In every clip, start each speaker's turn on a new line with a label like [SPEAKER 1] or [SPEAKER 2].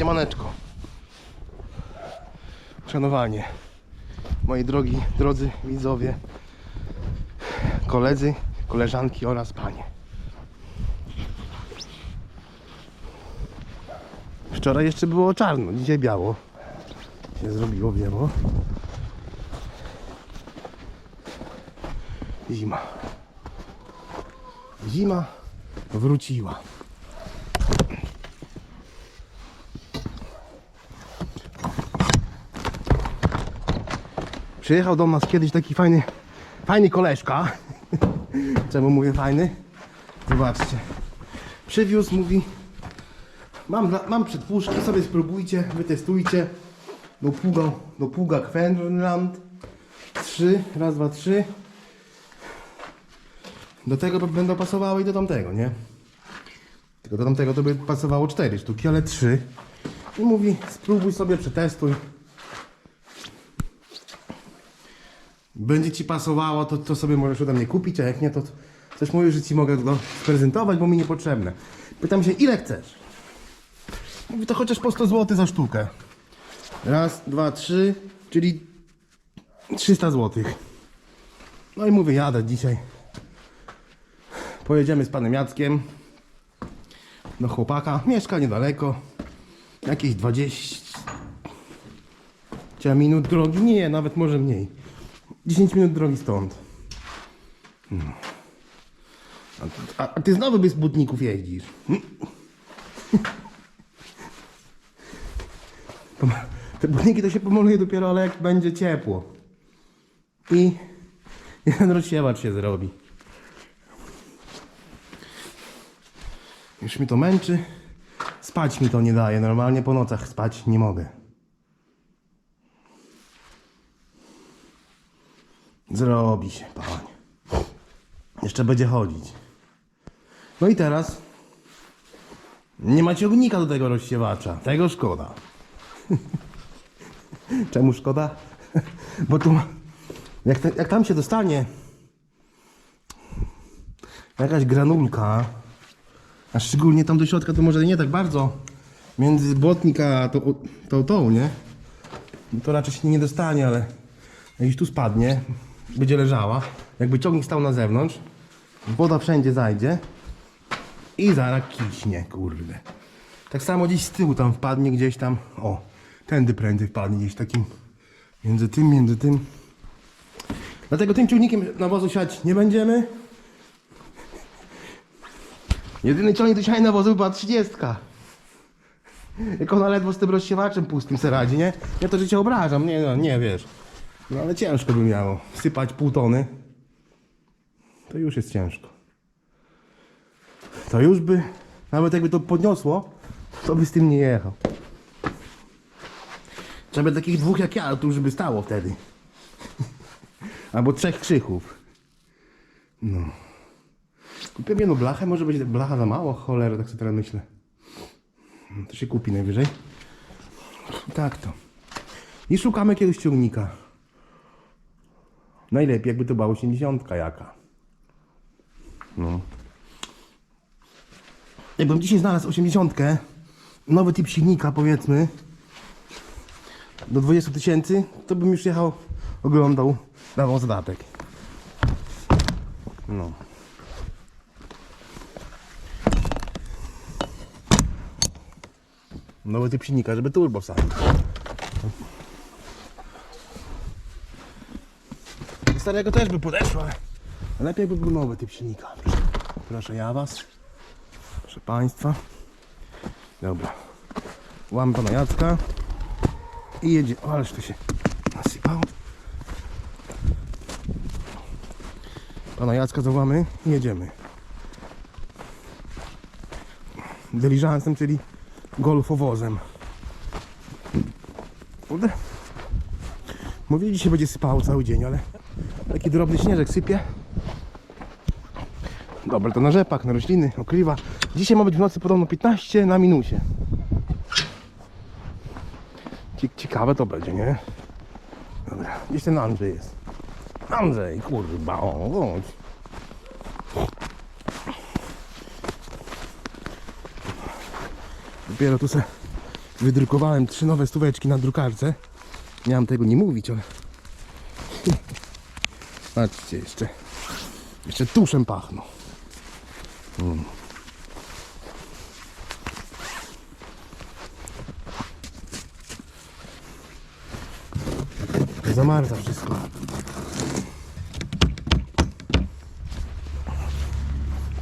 [SPEAKER 1] Siemaneczko. Szanowanie. Moi drogi, drodzy widzowie, koledzy, koleżanki oraz panie. Wczoraj jeszcze było czarno, dzisiaj biało. Się zrobiło biało. Zima. Zima wróciła. Przyjechał do nas kiedyś taki fajny, fajny koleżka. Czemu mówię fajny? Zobaczcie. Przywiózł, mówi, mam, mam przedpuszki, sobie spróbujcie, wytestujcie. Do pługa, do pługa Queensland. Trzy, raz, dwa, trzy. Do tego będą pasowały i do tamtego, nie? Tylko do tamtego to by pasowało cztery sztuki, ale trzy. I mówi, spróbuj sobie, przetestuj. Będzie ci pasowało, to, to sobie możesz ode mnie kupić, a jak nie, to coś mówisz, że ci mogę go sprezentować, bo mi niepotrzebne. Pytam się, ile chcesz? Mówi, to chociaż po 100 zł za sztukę. Raz, dwa, trzy, czyli 300 zł. No i mówię, jadę dzisiaj. Pojedziemy z panem Jackiem do chłopaka. Mieszka niedaleko. Jakieś 20 minut drogi. Nie, nawet może mniej. 10 minut drogi stąd. No. A, a, ty znowu bez butników jeździsz. Pom- Te butniki to się pomaluje dopiero, ale jak będzie ciepło. I jeden rozsiewacz się zrobi. Już mi to męczy. Spać mi to nie daje. Normalnie po nocach spać nie mogę. Zrobi się, panie. Jeszcze będzie chodzić. No i teraz nie ma ciągnika do tego rozsiewacza. Tego szkoda. Czemu szkoda? Bo tu jak, te, jak tam się dostanie jakaś granulka, a szczególnie tam do środka to może nie tak bardzo między błotnik a tą, tą, tą nie? No to raczej się nie dostanie, ale jak tu spadnie, będzie leżała, jakby ciągnik stał na zewnątrz, woda wszędzie zajdzie i zaraz kiśnie, kurde. Tak samo gdzieś z tyłu tam wpadnie gdzieś tam, o, tędy prędzej wpadnie gdzieś takim, między tym, między tym. Dlatego tym ciągnikiem nawozu siać nie będziemy. Jedyny ciągnik do siania nawozu była 30. Jak ona ledwo z tym rozsiewaczem pustym se radzi, nie? Ja to, że cię obrażam, nie, no, nie wiesz. No ale ciężko by miało. Sypać pół tony. To już jest ciężko. To już by, nawet jakby to podniosło, to by z tym nie jechał. Trzeba takich dwóch jak ja, to już by stało wtedy. Albo trzech krzychów. No. Kupiłem jedną blachę, może będzie blacha za mało, cholera, tak sobie teraz myślę. To się kupi najwyżej. Tak to. I szukamy jakiegoś ciągnika. Najlepiej jakby to była 80 jaka. No. Jakbym dzisiaj znalazł 80, nowy typ silnika powiedzmy, do 20 tysięcy, to bym już jechał, oglądał, dawał zadatek. No. Nowy typ silnika, żeby turbo wsadzić. Starego też by podeszło, ale lepiej by był nowy typ silnika. Proszę, proszę ja was. Proszę państwa. Dobra. Łam pana Jacka. I jedzie. O, ależ to się nasypało. Pana Jacka zawołamy i jedziemy. Dyliżansem, czyli golfowozem. Kurde. Mówili, dzisiaj będzie sypało cały dzień, ale taki drobny śnieżek sypie. Dobra, to na rzepak, na rośliny, okliwa. Dzisiaj ma być w nocy podobno 15 na minusie. Cie- Ciekawe to będzie, nie? Dobra, gdzieś ten Andrzej jest. Andrzej, kurwa, o, chodź. Dopiero tu se wydrukowałem trzy nowe stóweczki na drukarce. Miałem tego nie mówić, ale... Patrzcie, jeszcze... Jeszcze tuszem pachną. Mm. Zamarza wszystko.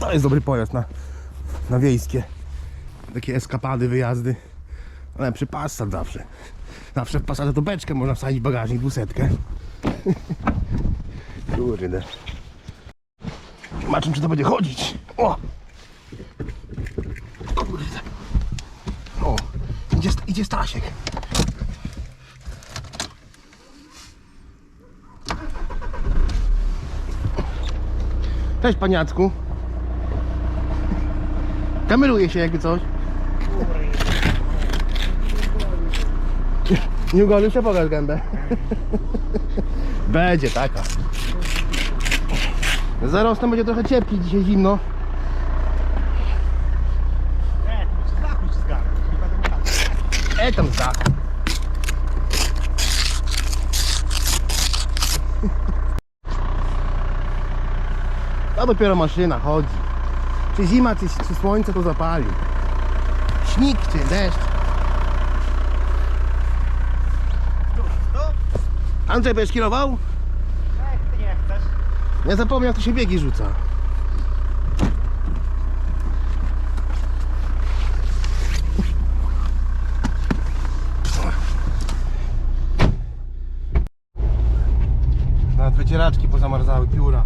[SPEAKER 1] To jest dobry pojazd na, na wiejskie. Takie eskapady, wyjazdy. Ale przy zawsze. Zawsze w Passacie to beczkę można wsadzić bagażnik, dwusetkę. Kurde. Zobaczymy, czy to będzie chodzić. O! Kurde. O, idzie, idzie Stasiek. Cześć paniacku. Kameruje się jakby coś. Nie ugolił się, pokaż gębę. Będzie taka. Zaraz tam będzie trochę cieplej, dzisiaj zimno.
[SPEAKER 2] E,
[SPEAKER 1] tam za. To dopiero maszyna chodzi. Czy zima, czy, czy słońce to zapali. Śnik, czy deszcz.
[SPEAKER 2] To?
[SPEAKER 1] Andrzej, będziesz kierował?
[SPEAKER 2] Jak ty nie chcesz?
[SPEAKER 1] Nie zapomnę, jak to się biegi rzuca. Nawet wycieraczki pozamarzały, pióra.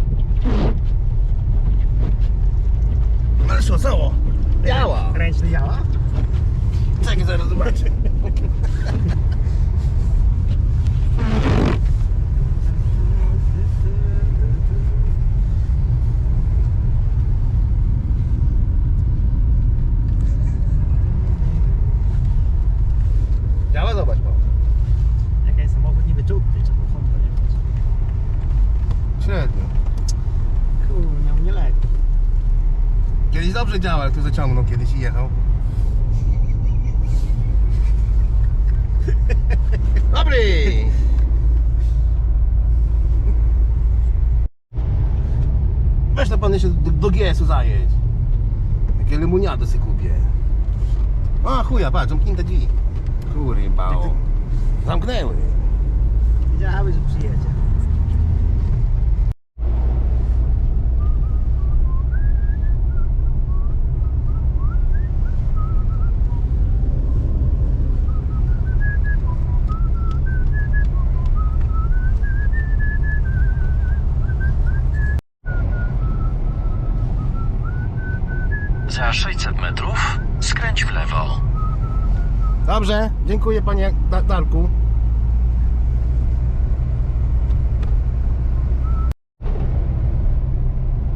[SPEAKER 1] Ale co, cało? Biała!
[SPEAKER 2] Ręczny działa?
[SPEAKER 1] Czekaj, zaraz zobaczę. Działa? Zobacz, Paweł.
[SPEAKER 2] Jak jest samochód niby czubny, trzeba Honda jechać.
[SPEAKER 1] Średnio.
[SPEAKER 2] Kurde, miał nie lekko.
[SPEAKER 1] Kiedyś dobrze działa, jak tu zaciągnął kiedyś i jechał. Dobry! Weź na pan jeszcze do, do GS-u zajedź. Jakie lemoniady sobie kupię. A chuja, patrz, zamknięte drzwi. Kurwa. Zamknęły.
[SPEAKER 2] Wiedziały, że przyjedzie.
[SPEAKER 3] Za 600 metrów skręć w lewo.
[SPEAKER 1] Dobrze, dziękuję panie Da- Darku.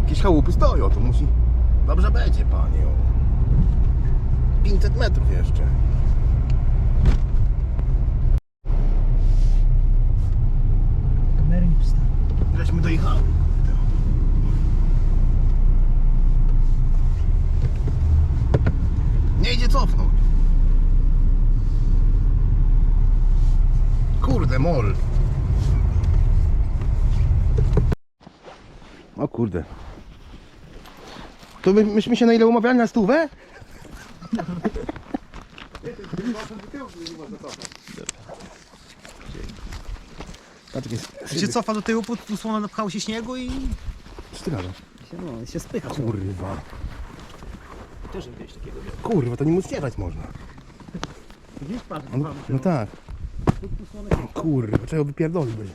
[SPEAKER 1] Jakieś chałupy stoją, to musi... Dobrze będzie, panie. o. 500 metrów jeszcze.
[SPEAKER 2] Kamery nie.
[SPEAKER 1] Żeśmy dojechały. Nie idzie cofnąć. Kurde, mol. O kurde. To my, myśmy się na ile umawiali na stówę? Patrz, jest,
[SPEAKER 2] się cofa do tyłu, tu słona napchał się śniegu i
[SPEAKER 1] Co ty gadasz?
[SPEAKER 2] się, no, się spycha.
[SPEAKER 1] Kurwa.
[SPEAKER 2] Też jakiegoś takiego miał.
[SPEAKER 1] Kurwa, to nie móc jechać można.
[SPEAKER 2] Widzisz, patrz,
[SPEAKER 1] No, no tak. Kurwa, czego wypierdolić będzie.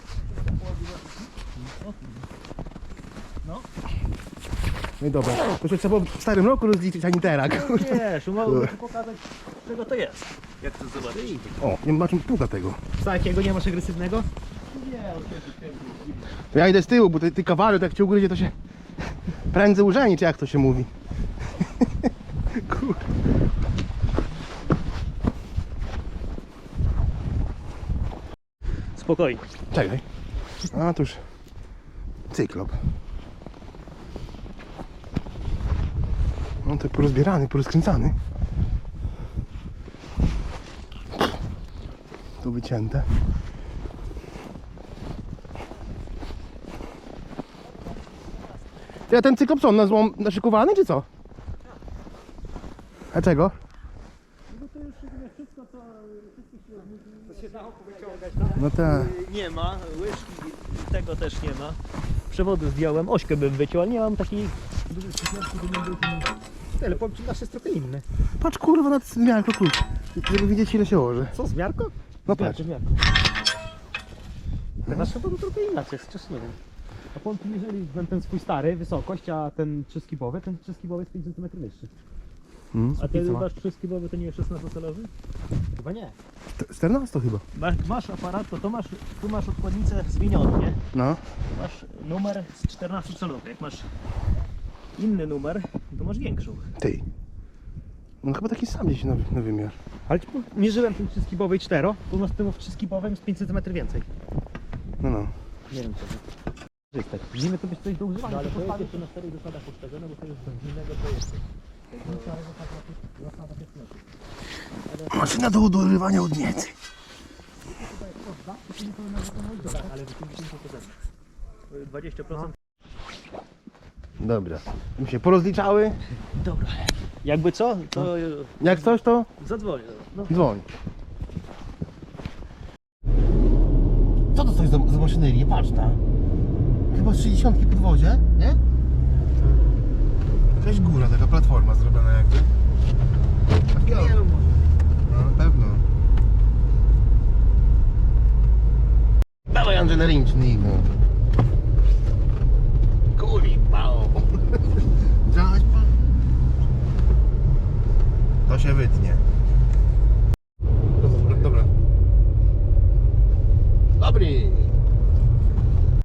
[SPEAKER 2] No.
[SPEAKER 1] No i dobra, to się trzeba w starym roku rozliczyć, a nie teraz. kurwa.
[SPEAKER 2] Wiesz, ci pokazać, czego to jest. Jak to zobaczysz?
[SPEAKER 1] O, nie masz puka tego.
[SPEAKER 2] Takiego nie masz agresywnego?
[SPEAKER 1] To ja idę z tyłu, bo ty, ty kawary, to jak cię ugryzie, to się prędzej użeni, czy jak to się mówi. Kur...
[SPEAKER 2] Spokojnie.
[SPEAKER 1] Czekaj. A, to już cyklop. No to porozbierany, porozkręcany. Tu wycięte. Ja ten cyklop co, na złom naszykowany czy co? A czego? No tak.
[SPEAKER 2] Nie ma, łyżki tego też nie ma. Przewodu zdjąłem, ośkę bym wyciął, ale nie mam takiej dużej przykrętki, by nie. Ale powiem ci, nasz jest trochę inny.
[SPEAKER 1] Patrz kurwa na zmianko klucz. Żeby widzieć ile się łoży.
[SPEAKER 2] Co, zmiarko?
[SPEAKER 1] No patrz.
[SPEAKER 2] Zmiarko, Ten nasz przewodu trochę inaczej nie wiem. A powiem ci, jeżeli ten, ten swój stary, wysokość, a ten trzyskibowy, ten trzyskibowy jest 5 cm wyższy.
[SPEAKER 1] Mm.
[SPEAKER 2] A ty masz trzyskibowy, to nie jest 16-calowy? Chyba nie.
[SPEAKER 1] 14 chyba.
[SPEAKER 2] Masz, masz aparat, to, to masz, tu masz odkładnicę zwiniętą, nie?
[SPEAKER 1] No.
[SPEAKER 2] Masz numer z 14 calowy. Jak masz inny numer, to masz większą.
[SPEAKER 1] Ty. No chyba taki sam gdzieś nowy, nowy wymiar.
[SPEAKER 2] Ale ci mierzyłem tym trzyskibowej 4, to masz tym w trzyskibowym z 5 cm więcej.
[SPEAKER 1] No no.
[SPEAKER 2] Nie wiem co to. Korzystać. Widzimy to być coś do używania. No, ale to jest jeszcze na czterech zasadach postawione, bo to jest z innego projektu.
[SPEAKER 1] Maszyna do udorywania od niecy.
[SPEAKER 2] Ale w 50%. 20%.
[SPEAKER 1] Dobra. My się porozliczały.
[SPEAKER 2] Dobra. Jakby co, to
[SPEAKER 1] Jak coś to
[SPEAKER 2] zadzwonię. No.
[SPEAKER 1] dzwoń. Co to coś za, za maszyneria? Patrz tam. Chyba z 60 podwozie, nie? Jakaś góra, taka platforma zrobiona jakby. Tak nie No na pewno. Dawaj Andrzej na ręczny no.